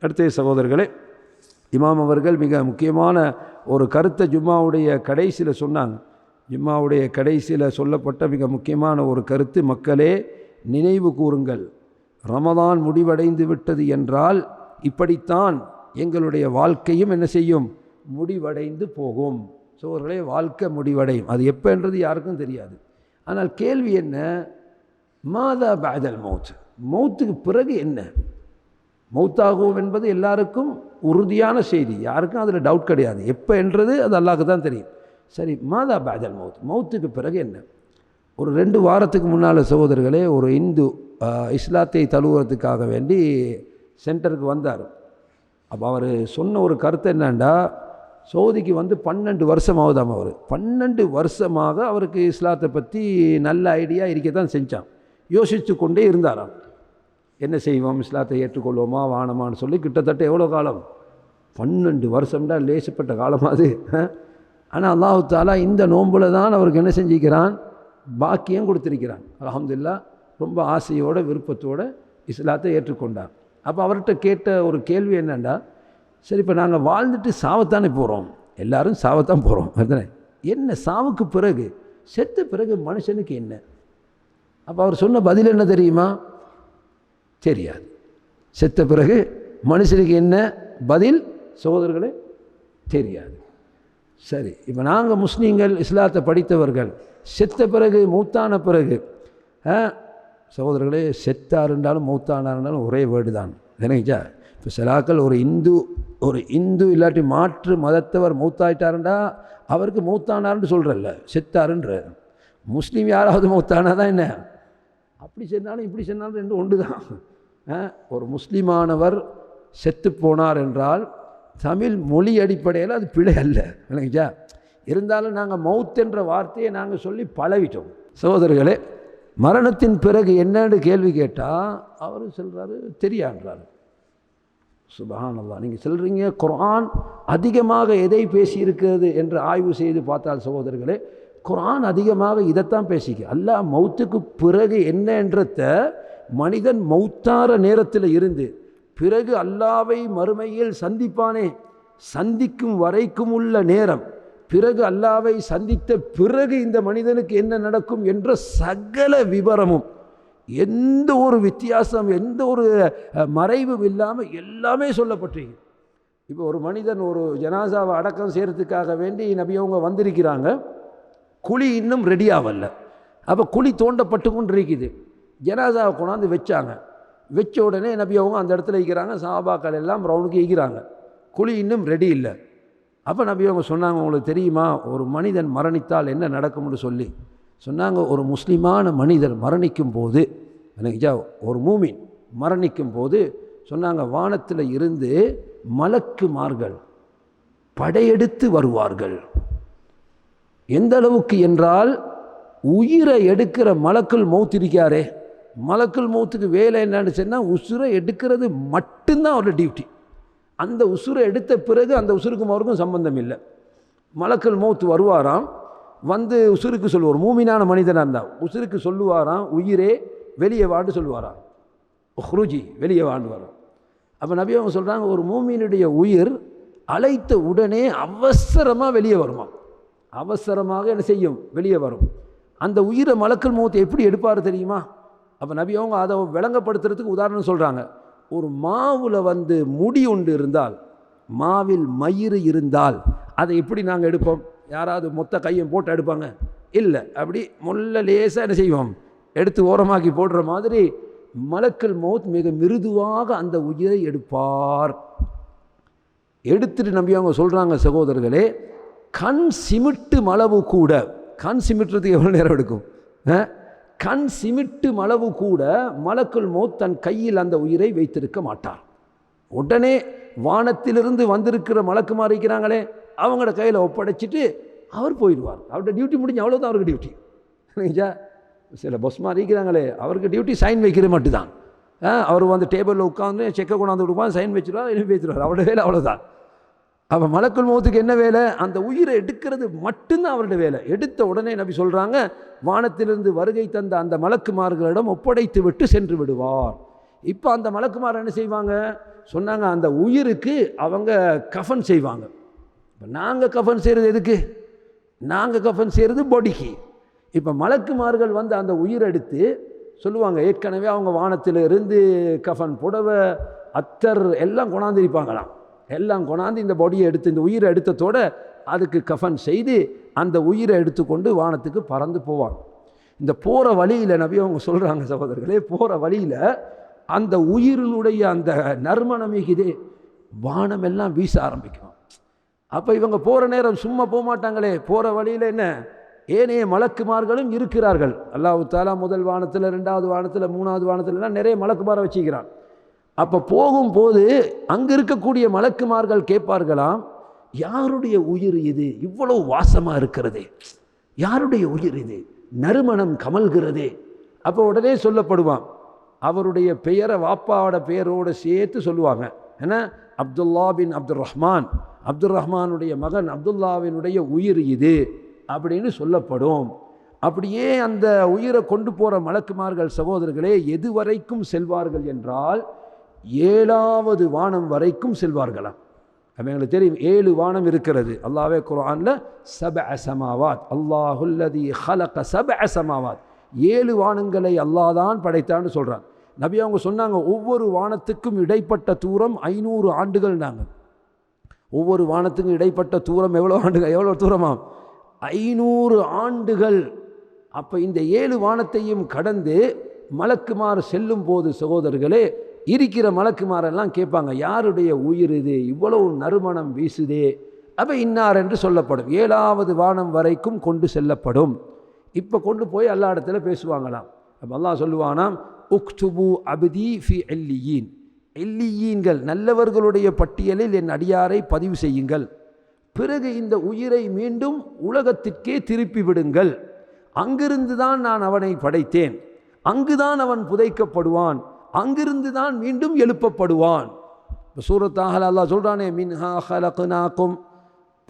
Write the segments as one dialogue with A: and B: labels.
A: அடுத்த சகோதரர்களே இமாம் அவர்கள் மிக முக்கியமான ஒரு கருத்தை ஜும்மாவுடைய கடைசியில் சொன்னாங்க. ஜும்மாவுடைய கடைசியில் சொல்லப்பட்ட மிக முக்கியமான ஒரு கருத்து மக்களே நினைவு கூறுங்கள். ரமதான் முடிவடைந்து விட்டது என்றால் இப்படித்தான் எங்களுடைய வாழ்க்கையும் என்ன செய்யும்? முடிவடைந்து போகும். சோர்களே வாழ்க்கை முடிவடையும். அது எப்போன்றது யாருக்கும் தெரியாது. ஆனால் கேள்வி என்ன? மாதா பாதல் மௌத். மௌத்துக்கு பிறகு என்ன? மௌத்தாகும் என்பது எல்லாருக்கும் உறுதியான செய்தி. யாருக்கும் அதில் டவுட் கிடையாது. எப்போ என்றது அது அல்லாஹ்க்கு தான் தெரியும். சரி மாதா பாஜல் மௌத்? மௌத்துக்கு பிறகு என்ன? ஒரு ரெண்டு வாரத்துக்கு முன்னால் சகோதரர்களே ஒரு இந்து இஸ்லாத்தை தழுவுறதுக்காக வேண்டி சென்டருக்கு வந்தார். அப்போ அவர் சொன்ன ஒரு கருத்து என்னண்டா? சவுதிக்கு வந்து பன்னெண்டு வருஷம் ஆகுதாம் அவர். பன்னெண்டு வருஷமாக அவருக்கு இஸ்லாத்தை பற்றி நல்ல ஐடியா இருக்க தான் செஞ்சான். யோசித்து கொண்டே இருந்தாராம். என்ன செய்வோம்? இஸ்லாத்தை ஏற்றுக்கொள்வோமா? வானமான்னு சொல்லி கிட்டத்தட்ட எவ்வளோ காலம்? பன்னெண்டு வருஷம்டா லேசப்பட்ட காலம் அது. ஆனால் அல்லாஹு தாலா இந்த நோம்பில் தான் அவருக்கு என்ன செஞ்சுக்கிறான் பாக்கியம் கொடுத்துருக்கிறான். அலமதுல்லா ரொம்ப ஆசையோட விருப்பத்தோடு இஸ்லாத்தை ஏற்றுக்கொண்டார். அப்போ அவர்கிட்ட கேட்ட ஒரு கேள்வி என்னென்னா சரி இப்போ நாங்கள் வாழ்ந்துட்டு சாவத்தானே போகிறோம் எல்லாரும் சாவத்தான் போகிறோம் அதுதானே என்ன சாவுக்கு பிறகு? செத்த பிறகு மனுஷனுக்கு என்ன? அப்போ அவர் சொன்ன பதில் என்ன தெரியுமா? தெரியாது. செத்த பிறகு மனுஷனுக்கு என்ன பதில்? சகோதரர்களே தெரியாது. சரி இப்போ நாங்கள் முஸ்லீம்கள் இஸ்லாத்தை படித்தவர்கள் செத்த பிறகு மூத்தான பிறகு சகோதரர்களே செத்தார் என்றாலும் மூத்தானார் என்றாலும் ஒரே வேர்டு தான். நினைச்சா இப்போ சிலாக்கள் ஒரு இந்து ஒரு இந்து இல்லாட்டி மாற்று மதத்தவர் மூத்தாயிட்டாருண்டா அவருக்கு மூத்தானார்னு சொல்கிறல்ல செத்தாருன்ற முஸ்லீம் யாராவது மூத்தானா தான் என்ன? அப்படி சொன்னாலும் இப்படி சொன்னாலும் ரெண்டு ஒன்று தான் ஒரு முஸ்லீமானவர் செத்து போனார் என்றால் தமிழ் மொழி அடிப்படையில் அது பிழை அல்ல இல்லைங்கச்சா இருந்தாலும் நாங்கள் மவுத் என்ற வார்த்தையை நாங்கள் சொல்லி பழவிட்டோம் சகோதரர்களே மரணத்தின் பிறகு என்னன்னு கேள்வி கேட்டால் அவர் சொல்கிறாரு தெரியான்றார். சுபஹானல்லாஹ் நீங்கள் சொல்கிறீங்க குரான் அதிகமாக எதை பேசியிருக்கிறது என்று ஆய்வு செய்து பார்த்தால் சகோதரர்களே குரான் அதிகமாக இதைத்தான் பேசிக்க. அல்லா மௌத்துக்கு பிறகு என்னன்றத மனிதன் மௌத்தார நேரத்தில் இருந்து பிறகு அல்லாவை மறுமையில் சந்திப்பானே. சந்திக்கும் வரைக்கும் உள்ள நேரம். பிறகு அல்லாவை சந்தித்த பிறகு இந்த மனிதனுக்கு என்ன நடக்கும் என்ற சகல விவரமும் எந்த ஒரு வித்தியாசம் எந்த ஒரு மறைவும் இல்லாமல் எல்லாமே சொல்லப்பட்டிருக்கு. இப்போ ஒரு மனிதன் ஒரு ஜனாசாவை அடக்கம் செய்கிறதுக்காக வேண்டி நபியவங்க வந்திருக்கிறாங்க. குழி இன்னும் ரெடி ஆகல. அப்போ குழி தோண்டப்பட்டு கொண்டு இருக்குது ஜனாசாவை கொண்டாந்து வச்சாங்க. வச்ச உடனே நபி அவங்க அந்த இடத்துல இருக்கிறாங்க சாபாக்கள் எல்லாம் ரவுனுக்கு ஈக்கிறாங்க குழி இன்னும் ரெடி இல்லை. அப்போ நபி அவங்க சொன்னாங்க உங்களுக்கு தெரியுமா? ஒரு மனிதன் மரணித்தால் என்ன நடக்கும்னு சொல்லி. சொன்னாங்க ஒரு முஸ்லீமான மனிதர் மரணிக்கும் போது எனக்கு ஒரு மூமின் மரணிக்கும் போது சொன்னாங்க வானத்தில் இருந்து மலக்குமார்கள் படையெடுத்து வருவார்கள். எந்த அளவுக்கு என்றால் உயிரை எடுக்கிற மலக்குள் மௌத் மலக்குள் மௌத்துக்கு வேலை என்னன்னு சொன்னால் உசுரை எடுக்கிறது மட்டும்தான் அவரோட டியூட்டி அந்த உசுரை எடுத்த பிறகு அந்த உசுருக்கும் அவருக்கும் சம்பந்தம் இல்லை. மலக்குள் மௌத்து வருவாராம் வந்து உசுருக்கு சொல்லுவார். மூமினான மனிதனாக இருந்தால் உசுருக்கு சொல்லுவாராம் உயிரே வெளியே வாண்டு சொல்லுவாராம். ஹுருஜி வெளியே வாண்டு வரும். அப்போ நபி அவங்க சொல்கிறாங்க ஒரு மூமியினுடைய உயிர் அழைத்த உடனே அவசரமாக வெளியே வருமா அவசரமாக என்ன செய்யும்? வெளியே வரும். அந்த உயிரை மலக்கல் மூத்தை எப்படி எடுப்பார் தெரியுமா? அப்போ நபி அவங்க அதை விளங்கப்படுத்துறதுக்கு உதாரணம் சொல்கிறாங்க ஒரு மாவில் வந்து முடி உண்டு இருந்தால் மாவில் மயிறு இருந்தால் அதை எப்படி நாங்கள் எடுப்போம்? யாராவது மொத்த கையும் போட்டு எடுப்பாங்க? இல்லை. அப்படி முல்ல லேசாக என்ன செய்வோம்? எடுத்து ஓரமாக்கி போடுற மாதிரி மலக்கல் மௌத் மிக மிருதுவாக அந்த உயிரை எடுப்பார். எடுத்துட்டு நம்பி அவங்க சொல்கிறாங்க சகோதரர்களே கண் சிமிட்டு மளவு கூட கண் சிமிட்டுறதுக்கு எவ்வளோ நேரம் எடுக்கும்? ஆ? கண் சிமிட்டும் அளவு கூட மலக்குள் மௌத் தன் கையில் அந்த உயிரை வைத்திருக்க மாட்டார். உடனே வானத்திலிருந்து வந்திருக்கிற மலக்குமார் இருக்கிறாங்களே அவங்களோட கையில் ஒப்படைச்சிட்டு அவர் போயிடுவார். அவர்கிட்ட டியூட்டி முடிஞ்சு அவ்வளோதான் அவருக்கு டியூட்டி. சரிங்களா சில பொஸ்மார் இருக்கிறாங்களே அவருக்கு டியூட்டி சைன் வைக்கிற மட்டும்தான். அவர் வந்து டேபிளில் உட்காந்து செக்கை கொண்டாந்து கொடுப்பான் சைன் வச்சுருவார் எழுப்பி வைத்துருவார். அவரோட வேலை அவ்வளோதான் அப்போ மலக்குள் மௌத்துக்கு என்ன வேலை? அந்த உயிரை எடுக்கிறது மட்டும்தான் அவருடைய வேலை. எடுத்த உடனே நபி சொல்கிறாங்க வானத்திலிருந்து வருகை தந்த அந்த மலக்குமார்களிடம் ஒப்படைத்து விட்டு சென்று விடுவார். இப்போ அந்த மலக்குமார் என்ன செய்வாங்க? சொன்னாங்க அந்த உயிருக்கு அவங்க கஃபன் செய்வாங்க. இப்போ நாங்கள் கஃபன் செய்கிறது எதுக்கு? நாங்கள் கஃபன் செய்கிறது பொடிக்கு. இப்போ மலக்குமார்கள் வந்து அந்த உயிர் எடுத்து சொல்லுவாங்க ஏற்கனவே அவங்க வானத்தில் இருந்து கஃபன் புடவை அத்தர் எல்லாம் கொண்டாந்திருப்பாங்களாம். எல்லாம் கொண்டாந்து இந்த பொடியை எடுத்து இந்த உயிரை எடுத்ததோட அதுக்கு கஃபன் செய்து அந்த உயிரை எடுத்துக்கொண்டு வானத்துக்கு பறந்து போவாங்க இந்த போகிற வழியில் நபி அவங்க சொல்கிறாங்க சகோதரர்களே போகிற வழியில் அந்த உயிரினுடைய அந்த நறுமணமிகுதே வானம் எல்லாம் வீச ஆரம்பிக்கும். அப்போ இவங்க போகிற நேரம் சும்மா போக மாட்டாங்களே போகிற வழியில் என்ன? ஏனைய மலக்குமார்களும் இருக்கிறார்கள். அல்லாஹு தாலா முதல் வானத்தில் ரெண்டாவது வானத்தில் மூணாவது வானத்துலலாம் நிறைய மலக்குமாரை வச்சுக்கிறான் அப்போ போகும்போது அங்கே இருக்கக்கூடிய மலக்குமார்கள் கேட்பார்களாம் யாருடைய உயிர் இது? இவ்வளவு வாசமாக இருக்கிறது. யாருடைய உயிர் இது? நறுமணம் கமல்கிறதே. அப்போ உடனே சொல்லப்படுவான். அவருடைய பெயரை வாப்பாவோட பெயரோடு சேர்த்து சொல்லுவாங்க. ஏன்னா அப்துல்லா பின் அப்துல் ரஹ்மான் அப்துல் ரஹ்மானுடைய மகன் அப்துல்லாவினுடைய உயிர் இது அப்படின்னு சொல்லப்படும். அப்படியே அந்த உயிரை கொண்டு போகிற மலக்குமார்கள் சகோதரர்களே எதுவரைக்கும் செல்வார்கள் என்றால் ஏழாவது வானம் வரைக்கும் செல்வார்களாம். அப்போ எங்களுக்கு தெரியும் ஏழு வானம் இருக்கிறது. அல்லாவே குரானில் சப அசமாவாத். அல்லாஹுல்லதி ஹலக சப அசமாவாத். ஏழு வானங்களை அல்லாஹ் தான் படைத்தான்னு சொல்கிறான் நபி அவங்க சொன்னாங்க ஒவ்வொரு வானத்துக்கும் இடைப்பட்ட தூரம் ஐநூறு ஆண்டுகள் நாங்கள் ஒவ்வொரு வானத்துக்கும் இடைப்பட்ட தூரம் எவ்வளோ ஆண்டுகள் எவ்வளோ தூரமாம்? ஐநூறு ஆண்டுகள். அப்போ இந்த ஏழு வானத்தையும் கடந்து மலக்குமாறு செல்லும் போது சகோதரர்களே இருக்கிற மலக்குமாரெல்லாம் கேட்பாங்க யாருடைய உயிர் இது? இவ்வளவு நறுமணம் வீசுதே. அப்போ இன்னார் என்று சொல்லப்படும். ஏழாவது வானம் வரைக்கும் கொண்டு செல்லப்படும். இப்போ கொண்டு போய் எல்லா இடத்துல பேசுவாங்களாம். அப்போ அல்லாஹ் சொல்லுவானாம் உக்துபு அபிதி ஃபி எல்லியீன் எல்லியீன்கள் நல்லவர்களுடைய பட்டியலில் என் அடியாரை பதிவு செய்யுங்கள். பிறகு இந்த உயிரை மீண்டும் உலகத்திற்கே திருப்பி விடுங்கள். அங்கிருந்து தான் நான் அவனை படைத்தேன். அங்குதான் அவன் புதைக்கப்படுவான். அங்கிருந்து தான் மீண்டும் எழுப்பப்படுவான். இப்போ சூரத்தாக அல்லாஹ் சொல்கிறானே மின்ஹா ஹலகுனாக்கும்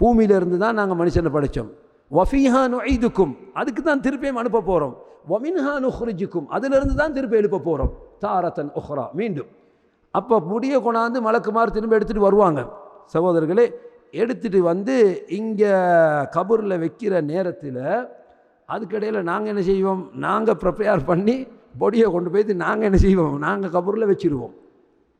A: பூமியிலிருந்து தான் நாங்கள் மனுஷனை படைத்தோம் வஃபீஹா நுஐதுக்கும். அதுக்கு தான் திருப்பியும் அனுப்ப போகிறோம் வமின்ஹா நுஹ்ரிஜுக்கும். அதிலிருந்து தான் திருப்பி எழுப்ப போகிறோம் தாரத்தன் உஹ்ரா. மீண்டும். அப்போ முடிய கொண்டாந்து மலக்குமார் திரும்ப எடுத்துகிட்டு வருவாங்க. சகோதரர்களே எடுத்துகிட்டு வந்து இங்கே கபூரில் வைக்கிற நேரத்தில் அதுக்கிடையில் நாங்கள் என்ன செய்வோம்? நாங்கள் ப்ரிப்பேர் பண்ணி பொடியை கொண்டு போய் நாங்கள் என்ன செய்வோம்? நாங்கள் கபூரில் வச்சுருவோம்.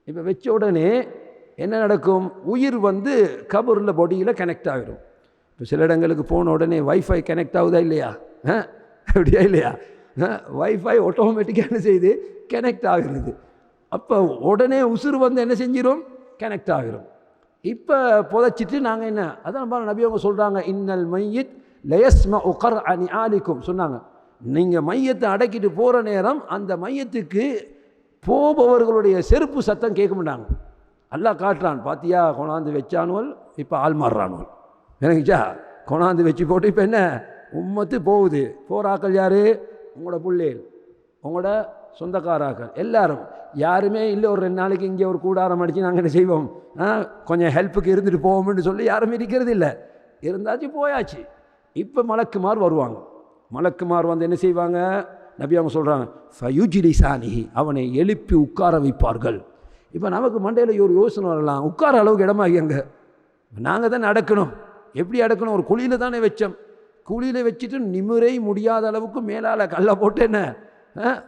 A: இப்போ வச்ச உடனே என்ன நடக்கும்? உயிர் வந்து கபூரில் பொடியில் கனெக்ட் ஆகிடும் இப்போ சில இடங்களுக்கு போன உடனே வைஃபை கனெக்ட் ஆகுதா இல்லையா? ஆ? அப்படியா இல்லையா? வைஃபை ஆட்டோமேட்டிக்காக என்ன செய்யுது கனெக்ட் ஆகிறது. அப்போ உடனே உசுறு வந்து என்ன செஞ்சிடும் கனெக்ட் ஆகிரும். இப்போ புதைச்சிட்டு நாங்கள் என்ன? அதான் பாருங்க நபி அவங்க சொல்கிறாங்க இன்னல் மையத் லயஸ்ம உகர் அனி ஆலிக்கும் சொன்னாங்க. நீங்கள் மையத்தை அடக்கிட்டு போகிற நேரம் அந்த மையத்துக்கு போபவர்களுடைய செருப்பு சத்தம் கேட்க மாட்டாங்க எல்லாம் காட்டுறான் பாத்தியா கொண்டாந்து வச்சானுவல் இப்போ ஆள் மாறுறானுவல். எனக்குச்சா கொண்டாந்து வச்சு போட்டு இப்போ என்ன? உம்மத்து போகுது. போராக்கள் யார்? உங்களோட பிள்ளைகள் உங்களோட சொந்தக்காராக்கள் எல்லாரும். யாருமே இல்லை ஒரு ரெண்டு நாளைக்கு இங்கே ஒரு கூடாரம் அடித்து நாங்கள் என்ன செய்வோம்? கொஞ்சம் ஹெல்ப்புக்கு இருந்துட்டு போவோம்னு சொல்லி யாரும் இருக்கிறது இல்லை. இருந்தாச்சு போயாச்சு. இப்போ மலக்குமார் வருவாங்க. மலக்குமார் வந்து என்ன செய்வாங்க? நபி அவங்க சொல்கிறாங்க ஃபயுஜிலி சானிஹி அவனை எழுப்பி உட்கார வைப்பார்கள். இப்போ நமக்கு மண்டையில் ஒரு யோசனை வரலாம். உட்கார அளவுக்கு இடமாகி அங்கே. நாங்கள் தான் அடக்கணும் எப்படி அடக்கணும் ஒரு குழியில் தானே வச்சோம். குழியில் வச்சுட்டு நிமிரை முடியாத அளவுக்கு மேலால் கல்லை போட்டு என்ன? ஆ?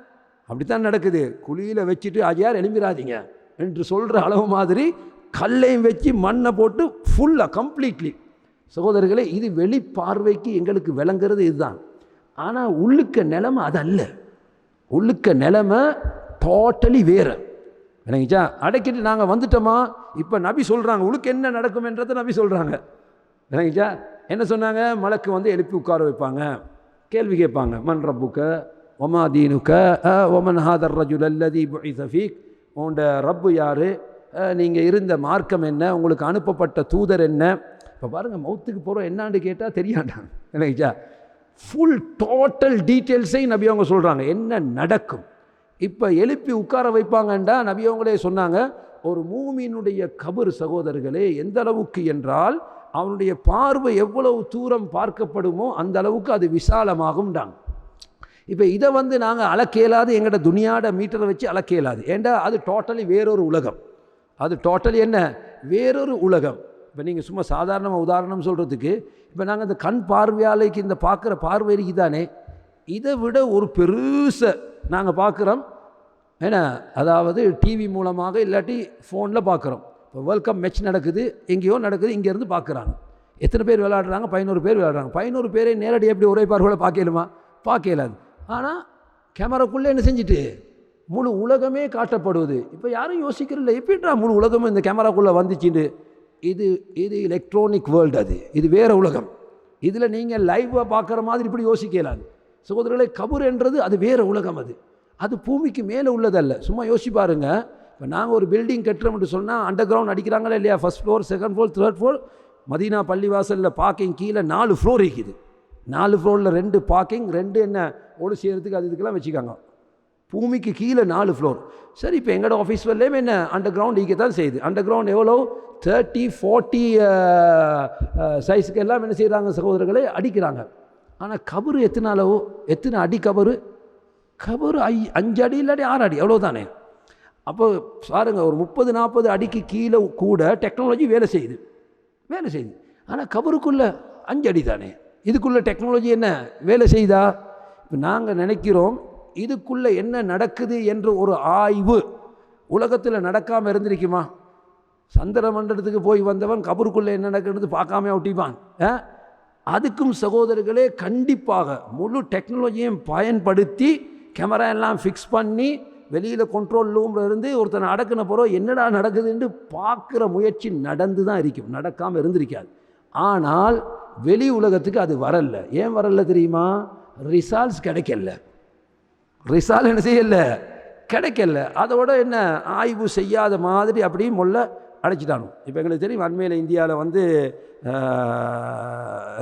A: அப்படித்தான் நடக்குது. குழியில் வச்சுட்டு அஜயார் எழும்பிடாதீங்க என்று சொல்கிற அளவு மாதிரி கல்லையும் வச்சு மண்ணை போட்டு ஃபுல்லாக கம்ப்ளீட்லி சகோதரர்களே இது வெளி பார்வைக்கு எங்களுக்கு விளங்குறது இதுதான். ஆனால் உள்ளுக்க நிலமை அது அல்ல. உள்ளுக்க நிலமை டோட்டலி வேறு. விளங்கிச்சா? அடைக்கிட்டு நாங்கள் வந்துட்டோமா? இப்போ நபி சொல்கிறாங்க உள்ளுக்கு என்ன நடக்கும்ன்றதை நபி சொல்கிறாங்க விளங்கிச்சா? என்ன சொன்னாங்க? மலக்கு வந்து எழுப்பி உட்கார வைப்பாங்க. கேள்வி கேட்பாங்க. மன் ரப்புக்க? ஒமா தீனுக்க? ஒமன் ஹாதர் ரஜுல் அல்லதி சஃபீக் உங்களோட ரப்பு யார்? நீங்கள் இருந்த மார்க்கம் என்ன? உங்களுக்கு அனுப்பப்பட்ட தூதர் என்ன? இப்போ பாருங்கள் மௌத்துக்கு போகிறோம் என்னான்னு கேட்டால் தெரியாண்டாங்க விளங்கிச்சா? ஃபுல் டோட்டல் டீட்டெயில்ஸையும் நபி அவங்க சொல்கிறாங்க என்ன நடக்கும்? இப்போ எழுப்பி உட்கார வைப்பாங்கண்டா நபி அவங்களே சொன்னாங்க ஒரு மூமியினுடைய கபர் சகோதரர்களே எந்த அளவுக்கு என்றால் அவனுடைய பார்வை எவ்வளவு தூரம் பார்க்கப்படுமோ அந்த அளவுக்கு அது விசாலமாகும்டாங்க. இப்போ இதை வந்து நாங்கள் அளக்க இயலாது எங்களோட துணியாட மீட்டரை வச்சு அளக்க இயலாது ஏண்டா? அது டோட்டலி வேறொரு உலகம். அது டோட்டலி என்ன? வேறொரு உலகம். இப்போ நீங்கள் சும்மா சாதாரணமாக உதாரணம் சொல்கிறதுக்கு இப்போ நாங்கள் இந்த கண் பார்வையாளைக்கு இந்த பார்க்குற பார்வை தானே இதை விட ஒரு பெருசை நாங்கள் பார்க்குறோம். ஏன்னா அதாவது டிவி மூலமாக இல்லாட்டி ஃபோனில் பார்க்குறோம். இப்போ வேர்ல்ட் கப் மேட்ச் நடக்குது எங்கேயோ நடக்குது இங்கேருந்து பார்க்குறாங்க. எத்தனை பேர் விளையாடுறாங்க? பதினோரு பேர் விளையாடுறாங்க. பதினோரு பேரை நேரடியாக எப்படி ஒரே பார்வையில் பார்க்கலுமா பார்க்கலாது ஆனால் கேமராக்குள்ளே என்ன செஞ்சுட்டு? முழு உலகமே காட்டப்படுவது. இப்போ யாரும் யோசிக்கிறதில்ல. எப்படின்றா முழு உலகமும் இந்த கேமராக்குள்ளே வந்துச்சுன்னு? இது இது எலக்ட்ரானிக் வேர்ல்டு அது. இது வேறு உலகம். இதில் நீங்கள் லைவாக பார்க்குற மாதிரி இப்படி யோசிக்கலாது சகோதரர்களை கபூர் என்றது அது வேறு உலகம் அது. அது பூமிக்கு மேலே உள்ளதல்ல. சும்மா யோசிச்சு பாருங்கள் இப்போ நாங்கள் ஒரு பில்டிங் கட்டுறோம்னு சொன்னால் அண்டர் கிரவுண்ட் அடிக்கிறாங்களா இல்லையா? First floor second floor third floor Madina பள்ளிவாசலில் பார்க்கிங் கீழே நாலு ஃப்ளோர் இருக்குது. நாலு ஃப்ளோரில் ரெண்டு பார்க்கிங் ரெண்டு என்ன ஒன்று செய்கிறதுக்கு அது இதுக்கெல்லாம் வச்சுக்காங்க. பூமிக்கு கீழே நாலு ஃப்ளோர் சரி இப்போ எங்களோட ஆஃபீஸ் வரலேயும் என்ன? அண்டர் கிரவுண்ட் இங்கே தான் செய்யுது. அண்டர் கிரவுண்ட் எவ்வளோ தேர்ட்டி ஃபார்ட்டி சைஸுக்கு எல்லாம் என்ன செய்கிறாங்க சகோதரர்களே? அடிக்கிறாங்க. ஆனால் கபரு எத்தனை அளவு எத்தனை அடி கபரு? கபரு ஐ அஞ்சு அடி இல்லாட்டி ஆறு அடி அவ்வளோதானே அப்போ பாருங்கள் ஒரு முப்பது நாற்பது அடிக்கு கீழே கூட டெக்னாலஜி வேலை செய்யுது. வேலை செய்யுது. ஆனால் கபருக்குள்ளே அஞ்சு அடி தானே இதுக்குள்ளே டெக்னாலஜி என்ன? வேலை செய்தா இப்போ நாங்கள் நினைக்கிறோம் இதுக்குள்ளே என்ன நடக்குது என்ற ஒரு ஆய்வு உலகத்தில் நடக்காமல் இருந்திருக்குமா? சந்திர மண்டலத்துக்கு போய் வந்தவன் கபருக்குள்ளே என்ன நடக்கிறது பார்க்காம ஒட்டிப்பான். அதுக்கும் சகோதரர்களே கண்டிப்பாக முழு டெக்னாலஜியும் பயன்படுத்தி கேமரா எல்லாம் ஃபிக்ஸ் பண்ணி வெளியில் கண்ட்ரோல் ரூமில் இருந்து ஒருத்தனை அடக்குன பிறகு என்னடா நடக்குதுன்னு பார்க்குற முயற்சி நடந்து தான் இருக்கும். நடக்காமல் இருந்திருக்காது. ஆனால் வெளி உலகத்துக்கு அது வரல. ஏன் வரல தெரியுமா? ரிசால்ட்ஸ் கிடைக்கல. ரிசால் என்ன செய்யலை? கிடைக்கல. அதோட என்ன? ஆய்வு செய்யாத மாதிரி அப்படியே முள்ள அடைச்சிட்டானோ. இப்போ எங்களுக்கு தெரியும் அண்மையில் இந்தியாவில் வந்து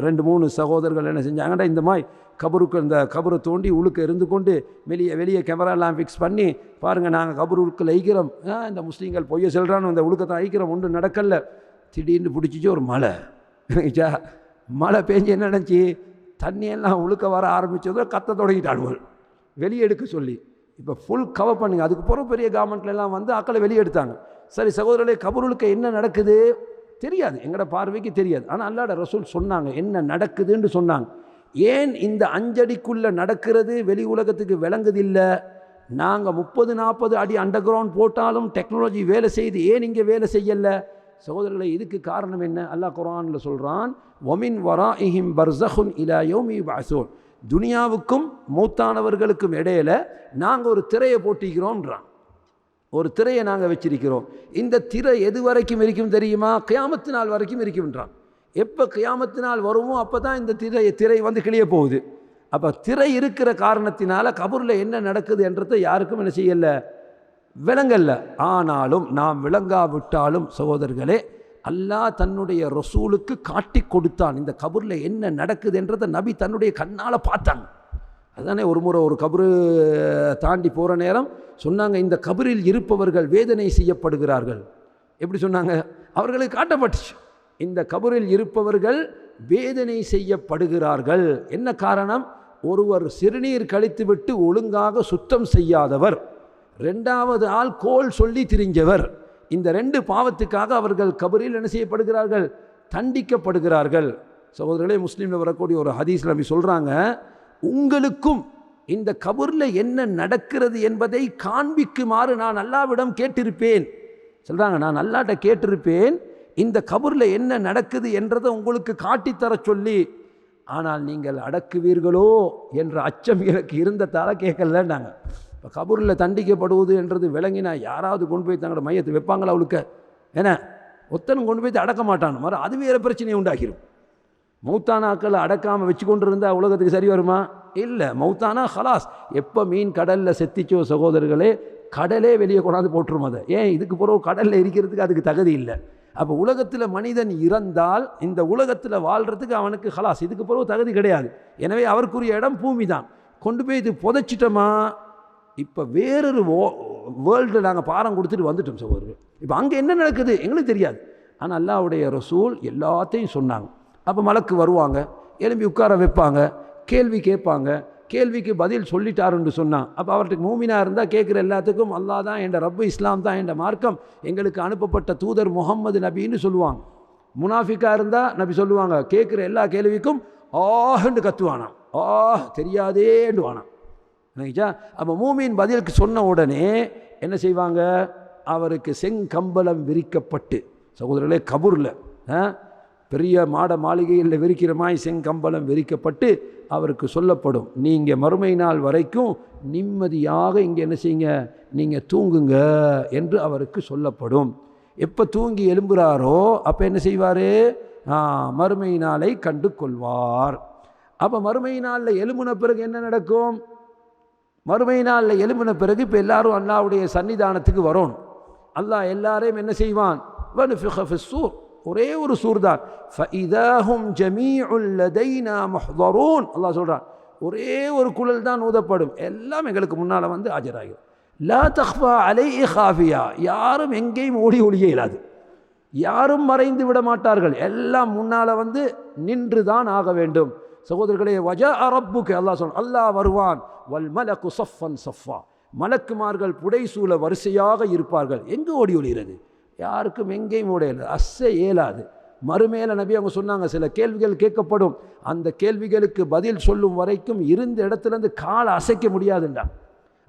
A: ரெண்டு மூணு சகோதரர்கள் என்ன செஞ்சாங்கன்னா இந்த மாதிரி கபருக்கு இந்த கபரை தோண்டி உழுக்க இருந்து கொண்டு வெளியே வெளியே கேமராலாம் ஃபிக்ஸ் பண்ணி பாருங்கள் நாங்கள் கபருக்குள்ள ஐக்கிறோம். இந்த முஸ்லீம்கள் பொய்ய செல்றான்னு இந்த உழுக்கத்தை ஐக்கிறோம் ஒன்றும் நடக்கல. திடீர்னு பிடிச்சிச்சு ஒரு மழை. மழை பெஞ்சு என்ன நினச்சி? தண்ணியெல்லாம் உழுக்க வர ஆரம்பித்ததோ கத்த தொடங்கிட்டானுகள் வெளியே எடுக்க சொல்லி. இப்போ ஃபுல் கவர் பண்ணுங்க. அதுக்கு பிறகு பெரிய கவர்மெண்ட்லாம் வந்து அக்களை வெளியே எடுத்தாங்க சரி சகோதரர்களே கபருளுக்கு என்ன நடக்குது? தெரியாது. எங்களோட பார்வைக்கு தெரியாது. ஆனால் அல்லாட ரசூல் சொன்னாங்க. என்ன நடக்குதுன்னு சொன்னாங்க. ஏன் இந்த அஞ்சடிக்குள்ளே நடக்கிறது? வெளி உலகத்துக்கு விளங்குதில்லை. நாங்கள் முப்பது நாற்பது அடி அண்டர் கிரவுண்ட் போட்டாலும் டெக்னாலஜி வேலை செய்து ஏன் இங்கே வேலை செய்யலை? சகோதரர்களை இதுக்கு காரணம் என்ன? அல்லாஹ் குரானில் சொல்கிறான் ஒமின் வரா இஹிம் பர்சஹுன் இலா யோமி பாசோன் துனியாவுக்கும் மூத்தானவர்களுக்கும் இடையில நாங்கள் ஒரு திரையை போட்டிக்கிறோன்றான் ஒரு திரையை நாங்கள் வச்சிருக்கிறோம். இந்த திரை எது வரைக்கும் இருக்கும் தெரியுமா? கியாமத்து நாள் வரைக்கும் இருக்கும்ன்றான். எப்போ கியாமத்து நாள் வருமோ அப்போ தான் இந்த திரை திரை வந்து கிளிய போகுது. அப்போ திரை இருக்கிற காரணத்தினால கபூரில் என்ன நடக்குது என்றதை யாருக்கும் என்ன செய்யலை? விளங்கல்ல ஆனாலும் நாம் விளங்காவிட்டாலும் சகோதரர்களே அல்லாஹ் தன்னுடைய ரசூலுக்கு காட்டி கொடுத்தான். இந்த கபூரில் என்ன நடக்குதுன்றதை நபி தன்னுடைய கண்ணால் பார்த்தாங்க. அதுதானே ஒரு முறை ஒரு கபரு தாண்டி போகிற நேரம் சொன்னாங்க இந்த கபரில் இருப்பவர்கள் வேதனை செய்யப்படுகிறார்கள். எப்படி சொன்னாங்க? அவர்களுக்கு காட்டப்பட்டுச்சு. இந்த கபரில் இருப்பவர்கள் வேதனை செய்யப்படுகிறார்கள். என்ன காரணம்? ஒருவர் சிறுநீர் கழித்துவிட்டு ஒழுங்காக சுத்தம் செய்யாதவர். ரெண்டாவது ஆள் கோல் சொல்லி திரிஞ்சவர். இந்த ரெண்டு பாவத்துக்காக அவர்கள் கபரில் என்ன செய்யப்படுகிறார்கள்? தண்டிக்கப்படுகிறார்கள். சகோதரர்களே முஸ்லீமில் வரக்கூடிய ஒரு ஹதீஸ் நபி சொல்கிறாங்க உங்களுக்கும் இந்த கபூரில் என்ன நடக்கிறது என்பதை காண்பிக்குமாறு நான் அல்லாவிடம் கேட்டிருப்பேன். சொல்கிறாங்க நான் அல்லாட்ட கேட்டிருப்பேன் இந்த கபூரில் என்ன நடக்குது என்றதை உங்களுக்கு காட்டித்தர சொல்லி ஆனால் நீங்கள் அடக்குவீர்களோ? என்ற அச்சம் எனக்கு இருந்ததால் கேட்கலன்னாங்க. இப்போ கபூரில் தண்டிக்கப்படுவது என்றது விளங்கினா யாராவது கொண்டு போய் தங்களோட மையத்தை வைப்பாங்களா அவளுக்கு ஏன்னா ஒத்தனும் கொண்டு போய் அடக்க மாட்டான். மறு அது வேறு பிரச்சனையை உண்டாக்கிடும் மௌத்தானாக்களை அடக்காமல் வச்சு கொண்டு இருந்தால் உலகத்துக்கு சரி வருமா? இல்லை. மௌத்தானா ஹலாஸ். எப்போ மீன் கடலில் செத்திச்சோ சகோதரர்களே கடலே வெளியே கொண்டாந்து போட்டுரும் அதை. ஏன்? இதுக்கு பிறகு கடலில் இருக்கிறதுக்கு அதுக்கு தகுதி இல்லை. அப்போ உலகத்தில் மனிதன் இறந்தால் இந்த உலகத்தில் வாழ்கிறதுக்கு அவனுக்கு ஹலாஸ். இதுக்கு பிறகு தகுதி கிடையாது. எனவே அவருக்குரிய இடம் பூமி தான் கொண்டு போய் இது புதைச்சிட்டோமா? இப்போ வேறொரு வேர்ல்டில் நாங்கள் பாரம் கொடுத்துட்டு வந்துட்டோம் சகோதரர்கள் இப்போ அங்கே என்ன நடக்குது? எங்களுக்கு தெரியாது. ஆனால் அல்லாவுடைய ரசூல் எல்லாத்தையும் சொன்னாங்க. அப்போ மலக்கு வருவாங்க எலும்பி உட்கார வைப்பாங்க கேள்வி கேட்பாங்க கேள்விக்கு பதில் சொல்லிட்டாருன்னு சொன்னான் அப்போ அவர்கிட்ட மூமினாக இருந்தால் கேட்குற எல்லாத்துக்கும் அல்லாஹ் தான் என் ரப்பு இஸ்லாம் தான் என் மார்க்கம். எங்களுக்கு அனுப்பப்பட்ட தூதர் முகம்மது நபின்னு சொல்லுவாங்க. முனாஃபிக்கா இருந்தால் நபி சொல்லுவாங்க கேட்குற எல்லா கேள்விக்கும் ஆஹ்ன்னு கத்துவானாம். ஆஹ் தெரியாதேன்னு வானான் நினைச்சா அப்போ மூமியின் பதிலுக்கு சொன்ன உடனே என்ன செய்வாங்க? அவருக்கு செங்கம்பலம் விரிக்கப்பட்டு சகோதரர்களே கபூரில் பெரிய மாட மாளிகையில் விரிக்கிற மாதிரி செங்கம்பலம் விரிக்கப்பட்டு அவருக்கு சொல்லப்படும். நீங்கள் மறுமை நாள் வரைக்கும் நிம்மதியாக இங்கே என்ன செய்யுங்க? நீங்கள் தூங்குங்க என்று அவருக்கு சொல்லப்படும். எப்போ தூங்கி எழும்புகிறாரோ அப்போ என்ன செய்வார்? மறுமை நாளை கண்டு கொள்வார் அப்போ மறுமை நாளில் எழும்புன பிறகு என்ன நடக்கும்? மறுமை நாளில் எழுப்பின பிறகு இப்போ எல்லாரும் அல்லாவுடைய சன்னிதானத்துக்கு வரணும். அல்லாஹ் எல்லாரையும் என்ன செய்வான்? சூர். ஒரே ஒரு சூர் தான் அல்லாஹ் சொல்கிறான் ஒரே ஒரு குழல் தான் ஊதப்படும். எல்லாம் எங்களுக்கு முன்னால் வந்து ஆஜராகும் லா தஹ்பா அலை ஹாஃபியா. யாரும் எங்கேயும் ஓடி ஒளிய இயலாது. யாரும் மறைந்து விட மாட்டார்கள். எல்லாம் முன்னால் வந்து நின்று தான் ஆக வேண்டும். சகோதரர்களே வஜா அரப்புக்கு அல்லாஹ் சொல் அல்லாஹ் வருவான். வல் மலக்கு சஃபன் சஃபா. மலக்குமார்கள் புடைசூழ வரிசையாக இருப்பார்கள். எங்கே ஓடி ஒளிகிறது? யாருக்கும் எங்கேயும் ஓடையில அஸ்ஸ இயலாது மறுமேல நபி அவங்க சொன்னாங்க சில கேள்விகள் கேட்கப்படும். அந்த கேள்விகளுக்கு பதில் சொல்லும் வரைக்கும் இருந்த இடத்துலேருந்து காலை அசைக்க முடியாதுண்டா.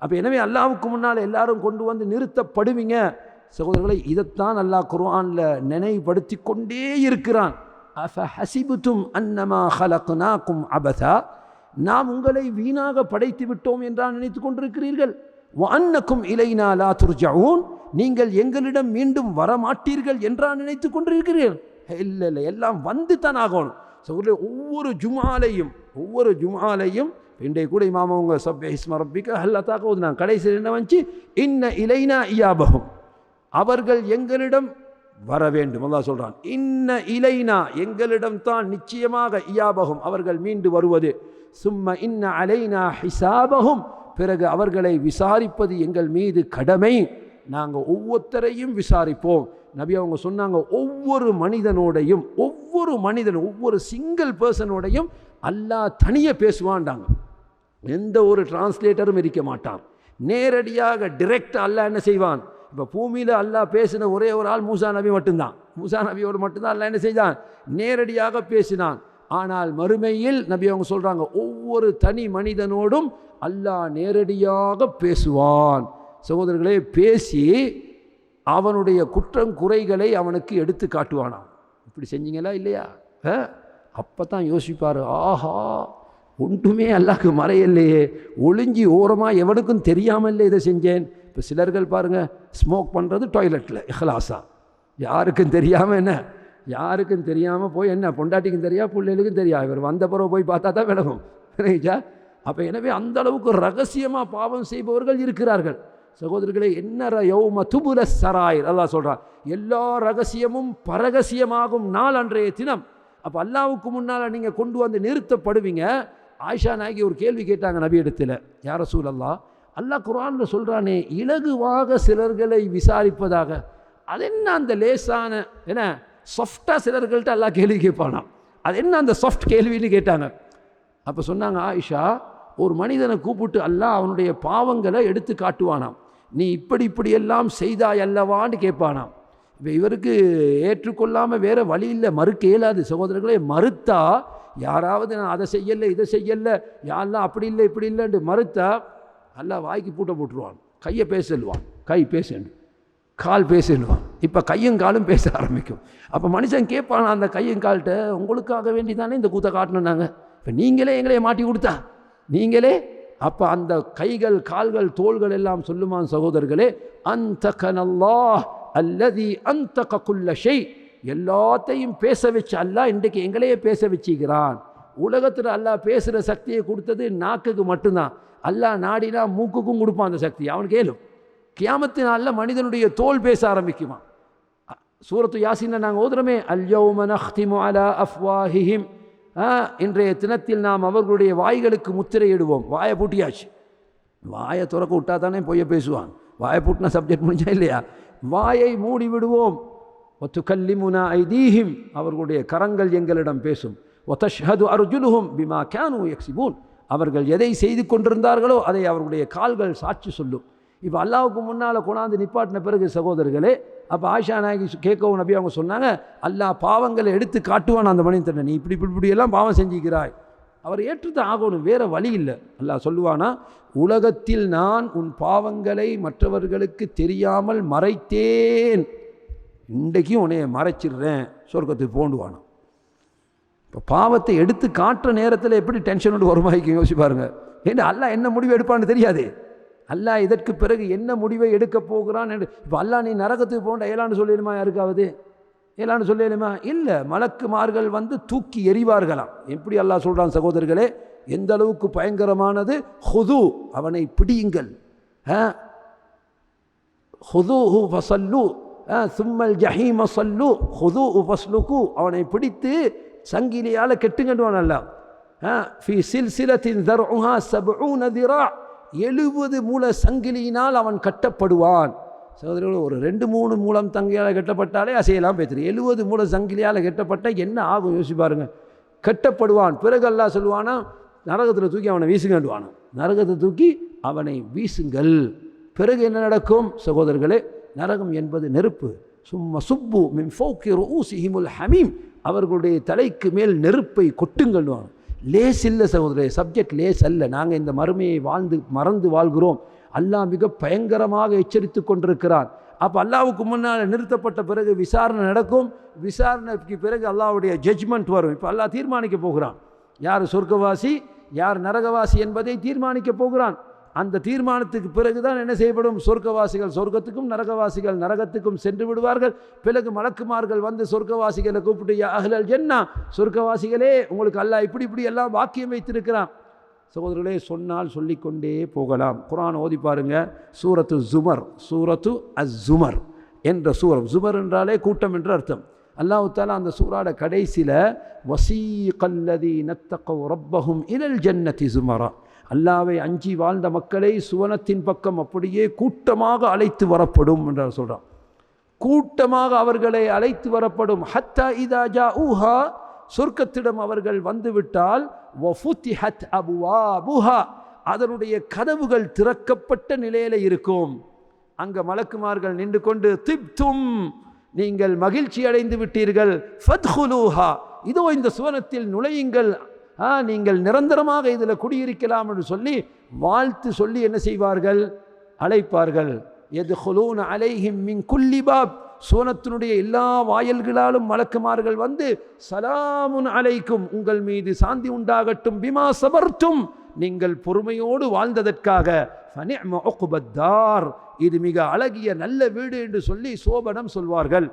A: அப்போ எனவே அல்லாவுக்கு முன்னால் எல்லாரும் கொண்டு வந்து நிறுத்தப்படுவீங்க. சகோதரர்களை இதைத்தான் அல்லாஹ் குர்ஆனில் நினைவுபடுத்தி கொண்டே இருக்கிறான். அஃபஹசிபுத்தும் அன்னமா ஹலக்னாக்கும் அபதா? நாம் உங்களை வீணாக படைத்து விட்டோம் என்றால் நினைத்து கொண்டிருக்கிறீர்கள். அன்னக்கும் இலைனா லா துர்ஜவுன் நீங்கள் எங்களிடம் மீண்டும் வரமாட்டீர்கள் என்றால் நினைத்து கொண்டிருக்கிறீர்கள். இல்லை இல்லை எல்லாம் வந்து தான் ஆகணும். ஒவ்வொரு ஜுமாலையும் ஒவ்வொரு ஜுமாலையும் இன்றைய கூட இமாம உங்க சப்ய இஸ்ம ரப்பிக்க நான் தாக்க கடைசியில் என்ன வந்துச்சு இன்ன இலைனா இயாபகம் அவர்கள் எங்களிடம் வர வேண்டும். அல்லா சொல்கிறான் இன்ன இலைனா எங்களிடம்தான் நிச்சயமாக இயாபகம் அவர்கள் மீண்டு வருவது. சும்மா இன்ன அலைனா ஹிசாபகும் பிறகு அவர்களை விசாரிப்பது எங்கள் மீது கடமை. நாங்கள் ஒவ்வொருத்தரையும் விசாரிப்போம். நபி அவங்க சொன்னாங்க ஒவ்வொரு மனிதனோடையும் ஒவ்வொரு மனிதன் ஒவ்வொரு சிங்கிள் பர்சனோடையும் அல்லாஹ் தனியே பேசுவான்டாங்க. எந்த ஒரு டிரான்ஸ்லேட்டரும் இருக்க மாட்டான். நேரடியாக டிரெக்டாக அல்லாஹ் என்ன செய்வான்? இப்போ பூமியில் அல்லாஹ் பேசின ஒரே ஒரு ஆள் மூசா நபி மட்டும்தான். மூசா நபியோடு மட்டும்தான் அல்லாஹ் என்ன செய்தான்? நேரடியாக பேசினான். ஆனால் மறுமையில் நபி அவங்க சொல்கிறாங்க ஒவ்வொரு தனி மனிதனோடும் அல்லாஹ் நேரடியாக பேசுவான். சகோதரர்களே பேசி அவனுடைய குற்றம் குறைகளை அவனுக்கு எடுத்து காட்டுவானாம் இப்படி செஞ்சீங்களா இல்லையா? அப்போ தான் யோசிப்பார் ஆஹா ஒன்றுமே அல்லாக்கு மறையில்லையே ஒளிஞ்சி ஓரமாக எவனுக்கும் தெரியாமல்ல இதை செஞ்சேன். இப்போ சிலர்கள் பாருங்கள் ஸ்மோக் பண்ணுறது டாய்லெட்டில் இஹ்லாஸா யாருக்கும் தெரியாமல் என்ன? யாருக்கும் தெரியாமல் போய் என்ன? பொண்டாட்டிக்கும் தெரியா பிள்ளைகளுக்கும் தெரியா? இவர் வந்த பிறகு போய் பார்த்தா தான் விலகும் சரிங்களா அப்போ எனவே அந்த அளவுக்கு ரகசியமாக பாவம் செய்பவர்கள் இருக்கிறார்கள். சகோதரர்களே என்ன யௌம துபுல சராய் அல்லாஹ் சொல்கிறான் எல்லா ரகசியமும் பரகசியமாகும் நாள் அன்றைய தினம். அப்போ அல்லாவுக்கு முன்னால் நீங்கள் கொண்டு வந்து நிறுத்தப்படுவீங்க. ஆயிஷா நாயகி ஒரு கேள்வி கேட்டாங்க நபி இடத்துல யார சூழல்லா அல்லாஹ் குரானில் சொல்கிறானே இலகுவாக சிலர்களை விசாரிப்பதாக. அது என்ன அந்த லேசான என்ன சாஃப்டாக சிலர்கள்ட்ட எல்லாம் கேள்வி கேட்பானாம் அது என்ன அந்த சாஃப்ட் கேள்வின்னு கேட்டாங்க. அப்போ சொன்னாங்க ஆயிஷா ஒரு மனிதனை கூப்பிட்டு அல்லாஹ் அவனுடைய பாவங்களை எடுத்து காட்டுவானாம். நீ இப்படி இப்படியெல்லாம் செய்தாய் அல்லவான்னு கேட்பானாம். இப்போ இவருக்கு ஏற்றுக்கொள்ளாமல் வேறு வழி இல்லை மறுக்க இயலாது சகோதரர்களே மறுத்தா யாராவது நான் அதை செய்யலை இதை செய்யலை யாரெல்லாம் அப்படி இல்லை இப்படி இல்லைன்னு மறுத்தா நல்லா வாய்க்கு பூட்டை போட்டுருவான். கையை பேசல்வான் கை பேசணும் கால் பேசிடுவான் இப்போ கையும் காலும் பேச ஆரம்பிக்கும். அப்போ மனுஷன் கேட்பான் அந்த கையும் கால்கிட்ட உங்களுக்காக வேண்டி தானே இந்த கூத்தை காட்டணும் நாங்கள் இப்போ நீங்களே எங்களையே மாட்டி கொடுத்தா? நீங்களே? அப்போ அந்த கைகள் கால்கள் தோள்கள் எல்லாம் சொல்லுமான் சகோதரர்களே அந்த கனல்லா அல்லதி அந்த கக்குள்ள ஷெய் எல்லாத்தையும் பேச வச்சு அல்லாஹ் இன்றைக்கு எங்களையே பேச வச்சுக்கிறான். உலகத்தில் அல்லாஹ் பேசுகிற சக்தியை கொடுத்தது நாக்குக்கு மட்டும்தான். அல்லா நாடினா மூக்குக்கும் கொடுப்பான் அந்த சக்தி. அவன் கேளும் கியாமத்து மனிதனுடைய தோல் பேச ஆரம்பிக்குமா சூரத்து யாசின நாங்கள் ஓதுறமே அல்யௌம அலா அஃப்வாஹிஹிம். இன்றைய தினத்தில் நாம் அவர்களுடைய வாய்களுக்கு முத்திரையிடுவோம் வாயை பூட்டியாச்சு. வாயை துறக்க விட்டா தானே பொய்ய பேசுவான். வாயை பூட்டின சப்ஜெக்ட் முடிஞ்சா இல்லையா? வாயை மூடி விடுவோம். ஒத்துக்கல்லிமுனா ஐதீஹிம் அவர்களுடைய கரங்கள் எங்களிடம் பேசும். ஒத்தஷ்ஹது அர்ஜுலுஹும் பிமா கேனு எக்ஸிபூன் அவர்கள் எதை செய்து கொண்டிருந்தார்களோ அதை அவர்களுடைய கால்கள் சாட்சி சொல்லும். இப்போ அல்லாவுக்கு முன்னால் கொண்டாந்து நிப்பாட்டின பிறகு சகோதரர்களே அப்போ ஆஷா நாயகி கேட்கவும் நபி அவங்க சொன்னாங்க அல்லாஹ் பாவங்களை எடுத்து காட்டுவான் அந்த மனிதன் நீ இப்படி இப்படி இப்படியெல்லாம் பாவம் செஞ்சுக்கிறாய். அவர் ஏற்றுத்தான் ஆகணும் வேறு வழி இல்லை. அல்லாஹ் சொல்லுவானா உலகத்தில் நான் உன் பாவங்களை மற்றவர்களுக்கு தெரியாமல் மறைத்தேன். இன்றைக்கும் உன்னைய மறைச்சிடுறேன் சொர்க்கத்துக்கு போண்டுவானா இப்போ பாவத்தை எடுத்து காட்டுற நேரத்தில் எப்படி டென்ஷனோடு வருமாய்க்கு யோசிச்சு பாருங்கள் ஏன்னா அல்லாஹ் என்ன முடிவு எடுப்பான்னு தெரியாது. அல்லா இதற்கு பிறகு என்ன முடிவை எடுக்க போகிறான் என்று இப்போ அல்லாஹ் நீ நரகத்துக்கு போன்ற ஏலான்னு சொல்லிடுமா யாருக்காவது? ஏலான்னு சொல்லிடுமா இல்லை மலக்குமார்கள் வந்து தூக்கி எறிவார்களாம். எப்படி அல்லாஹ் சொல்கிறான் சகோதரர்களே? எந்த அளவுக்கு பயங்கரமானது? ஹுது அவனை பிடியுங்கள். ஹுது ஹு ஃபசல்லு. சும்மல் ஜஹீம சொல்லு ஹுதூஹு உபஸ்லுக்கு அவனை பிடித்து சங்கிலியால் கெட்டுங்கன்னுவான் அல்ல ஃபி சில்சிலத்தின் தர்ஹா சபு நதிரா எழுபது மூல சங்கிலியினால் அவன் கட்டப்படுவான். சகோதரர்கள் ஒரு ரெண்டு மூணு மூலம் தங்கியால் கட்டப்பட்டாலே அசையெல்லாம் பேசுறது எழுபது மூல சங்கிலியால் கட்டப்பட்ட என்ன ஆகும்? யோசிச்சு பாருங்க. கட்டப்படுவான். பிறகு எல்லாம் சொல்லுவானா நரகத்தில் தூக்கி அவனை வீசுங்கண்டுவானா நரகத்தை தூக்கி அவனை வீசுங்கள். பிறகு என்ன நடக்கும்? சகோதரர்களே நரகம் என்பது நெருப்பு. சும்மா சுப்பு மின் ஃபோக்கி ரூசிஹிமுல் ஹமீம். அவர்களுடைய தலைக்கு மேல் நெருப்பை கொட்டுங்கள்வாங்க லேஸ் இல்லை சகோதரே சப்ஜெக்ட் லேஸ் அல்ல. நாங்கள் இந்த மறுமையை வாழ்ந்து மறந்து வாழ்கிறோம். அல்லாஹ் மிக பயங்கரமாக எச்சரித்து கொண்டிருக்கிறான். அப்போ அல்லாவுக்கு முன்னால் நிறுத்தப்பட்ட பிறகு விசாரணை நடக்கும். விசாரணைக்கு பிறகு அல்லாவுடைய ஜட்ஜ்மெண்ட் வரும். இப்போ அல்லாஹ் தீர்மானிக்க போகிறான். யார் சொர்க்கவாசி யார் நரகவாசி என்பதை தீர்மானிக்க போகிறான். அந்த தீர்மானத்துக்கு பிறகு தான் என்ன செய்யப்படும்? சொர்க்கவாசிகள் சொர்க்கத்துக்கும் நரகவாசிகள் நரகத்துக்கும் சென்று விடுவார்கள். பிறகு மலக்குமார்கள் வந்து சொர்க்கவாசிகளை கூப்பிட்டு அகலல் என்ன சொர்க்கவாசிகளே உங்களுக்கு அல்லா இப்படி இப்படி எல்லாம் வாக்கியம் வைத்திருக்கிறான். சகோதரர்களே சொன்னால் சொல்லிக்கொண்டே போகலாம். குரான் ஓதி பாருங்க. சூரத்து ஜுமர் சூரத்து அஸ் ஜுமர் என்ற சூரம். ஜுமர் என்றாலே கூட்டம் என்று அர்த்தம். அல்லாஹு தாலா அந்த சூறாட கடைசியில் வசீ கல்லதி நத்தகவ் ரப்பகும் இனல் ஜன்னதி ஜுமரா. அல்லாவை அஞ்சி வாழ்ந்த மக்களை சுவனத்தின் பக்கம் அப்படியே கூட்டமாக அழைத்து வரப்படும் என்று சொல்கிறான் கூட்டமாக அவர்களை அழைத்து வரப்படும். ஹத்தா இதாஜா ஊஹா சொர்க்கத்திடம் அவர்கள் வந்துவிட்டால் வஃபுத்திஹத் அபுவாபுஹா அதனுடைய கதவுகள் திறக்கப்பட்ட நிலையில் இருக்கும். அங்கே மலக்குமார்கள் நின்று கொண்டு திப்தும் நீங்கள் மகிழ்ச்சி அடைந்து விட்டீர்கள் ஃபத்ஹுலூஹா இதோ இந்த சுவனத்தில் நுழையுங்கள் நீங்கள் நிரந்தரமாக இதில் குடியிருக்கலாம் என்று சொல்லி வாழ்த்து சொல்லி என்ன செய்வார்கள்? அழைப்பார்கள். எது ஹொலூன் அலைஹிம் மின் குல்லிபாப் சோனத்தினுடைய எல்லா வாயல்களாலும் மலக்குமார்கள் வந்து சலாமுன் அலைக்கும் உங்கள் மீது சாந்தி உண்டாகட்டும் பிமா சபர்த்தும். நீங்கள் பொறுமையோடு வாழ்ந்ததற்காக ஃபனிஅம இது மிக அழகிய நல்ல வீடு என்று சொல்லி சோபனம் சொல்வார்கள்.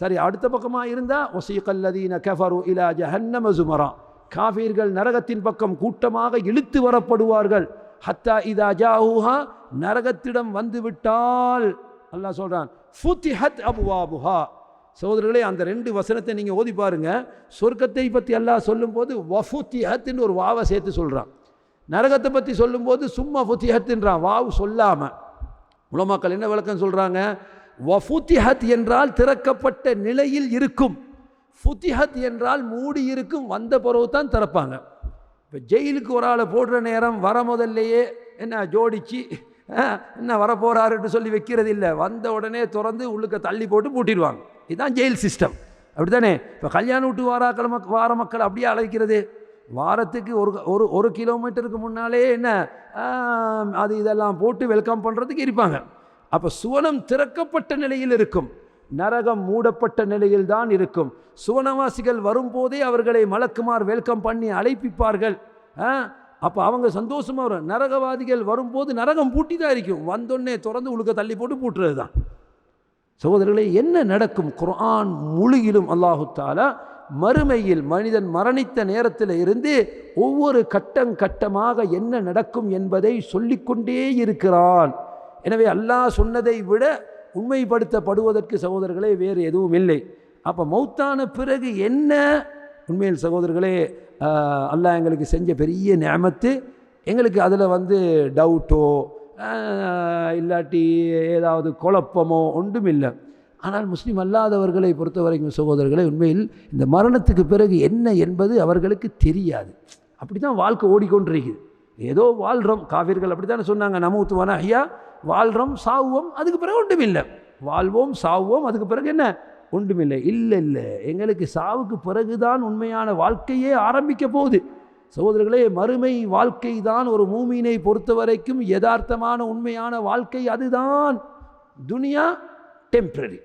A: சரி அடுத்த பக்கமாக இருந்தால் ஒசீகல்லதீன கஃபரு இலா ஜஹன்னம சுமரான் காஃபீர்கள் நரகத்தின் பக்கம் கூட்டமாக இழுத்து வரப்படுவார்கள். ஹத்தா இதா ஜாஹூஹா நரகத்திடம் வந்துவிட்டால் அல்லாஹ் சொல்கிறான் ஃபுத்திஹத் அபுவாபுஹா. சகோதரர்களே அந்த ரெண்டு வசனத்தை நீங்கள் ஓதி பாருங்கள் சொர்க்கத்தை பற்றி அல்லாஹ் சொல்லும்போது வஃபுத்திஹத்னு ஒரு வாவை சேர்த்து சொல்கிறான் நரகத்தை பற்றி சொல்லும்போது சும்மா ஃபுத்திஹத்ன்றான் வாவு சொல்லாமல் உலமாக்கள் என்ன விளக்கம் சொல்கிறாங்க வஃபுத்திஹத் என்றால் திறக்கப்பட்ட நிலையில் இருக்கும். ஃபுத்திஹத் என்றால் மூடி இருக்கும் வந்த பிறகு தான் திறப்பாங்க. இப்போ ஜெயிலுக்கு ஒரு ஆளை போடுற நேரம் வர முதல்லையே என்ன ஜோடிச்சு என்ன வரப்போகிறாருன்னு சொல்லி வைக்கிறது இல்லை. வந்த உடனே திறந்து உள்ளுக்க தள்ளி போட்டு பூட்டிடுவாங்க. இதுதான் ஜெயில் சிஸ்டம். அப்படி தானே இப்போ கல்யாணம் விட்டு வாராக்கள் மக் வார மக்கள் அப்படியே அழைக்கிறது. வாரத்துக்கு ஒரு ஒரு ஒரு கிலோமீட்டருக்கு முன்னாலே என்ன அது இதெல்லாம் போட்டு வெல்கம் பண்ணுறதுக்கு இருப்பாங்க. அப்போ சுவனம் திறக்கப்பட்ட நிலையில் இருக்கும். நரகம் மூடப்பட்ட நிலையில் தான் இருக்கும். சுவனவாசிகள் வரும்போதே அவர்களை மலக்குமார் வெல்கம் பண்ணி அழைப்பிப்பார்கள். அப்போ அவங்க சந்தோஷமாக வரும். நரகவாதிகள் வரும்போது நரகம் பூட்டி தான் இருக்கும். வந்தோடனே திறந்து உழுக்க தள்ளி போட்டு பூட்டுறது தான் சகோதரர்களே என்ன நடக்கும்? குரான் முழுகிலும் அல்லாஹு தாலா மறுமையில் மனிதன் மரணித்த நேரத்தில் இருந்து ஒவ்வொரு கட்டம் கட்டமாக என்ன நடக்கும் என்பதை சொல்லிக்கொண்டே இருக்கிறான். எனவே அல்லாஹ் சொன்னதை விட உண்மைப்படுத்தப்படுவதற்கு சகோதரர்களே வேறு எதுவும் இல்லை. அப்போ மௌத்தான பிறகு என்ன? உண்மையில் சகோதரர்களே அல்லாஹ் எங்களுக்கு செஞ்ச பெரிய நியமத்து எங்களுக்கு அதில் வந்து டவுட்டோ இல்லாட்டி ஏதாவது குழப்பமோ ஒன்றும் இல்லை ஆனால் முஸ்லீம் அல்லாதவர்களை பொறுத்த வரைக்கும் சகோதரர்களே உண்மையில் இந்த மரணத்துக்கு பிறகு என்ன என்பது அவர்களுக்கு தெரியாது. அப்படி தான் வாழ்க்கை ஓடிக்கொண்டிருக்குது. ஏதோ வாழ்கிறோம் காவிர்கள் அப்படி தானே சொன்னாங்க நமூத்து ஐயா வாழ்கிறோம் சாவுவோம் அதுக்கு பிறகு ஒன்றுமில்லை. வாழ்வோம் சாவுவோம் அதுக்கு பிறகு என்ன? ஒன்றுமில்லை. இல்லை இல்லை. எங்களுக்கு சாவுக்கு பிறகுதான் உண்மையான வாழ்க்கையே ஆரம்பிக்க போகுது. சகோதரர்களே மறுமை வாழ்க்கை தான் ஒரு மூமீனை பொறுத்த வரைக்கும் யதார்த்தமான உண்மையான வாழ்க்கை அதுதான். துனியா டெம்ப்ரரி.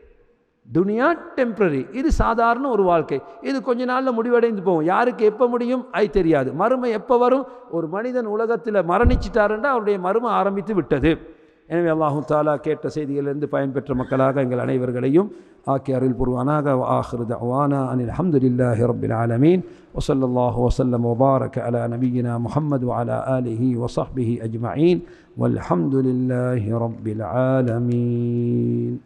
A: துனியா டெம்ப்ரரி. இது சாதாரண ஒரு வாழ்க்கை. இது கொஞ்ச நாளில் முடிவடைந்து போகும். யாருக்கு எப்போ முடியும்? ஐ தெரியாது. மறுமை எப்போ வரும்? ஒரு மனிதன் உலகத்தில் மரணிச்சிட்டாருன்னா அவருடைய மறுமை ஆரம்பித்து விட்டது. எனவே அல்லாஹூ தாலா கேட்ட செய்திகளிலிருந்து பயன்பெற்ற மக்களாக எங்கள் அனைவர்களையும் ஆக்கி அருள் புரிவானாக ஆஹிருத தவானா அனில் அஹமதுல்லாஹி ரபில் ஆலமீன் வசல்லாஹு வசல்லம் முபாரக் அலா நபீனா முஹம்மது அலா அலிஹி வசஹ்பிஹி அஜ்மயின் வல்ஹம்துலில்லாஹி ரபில் ஆலமீன்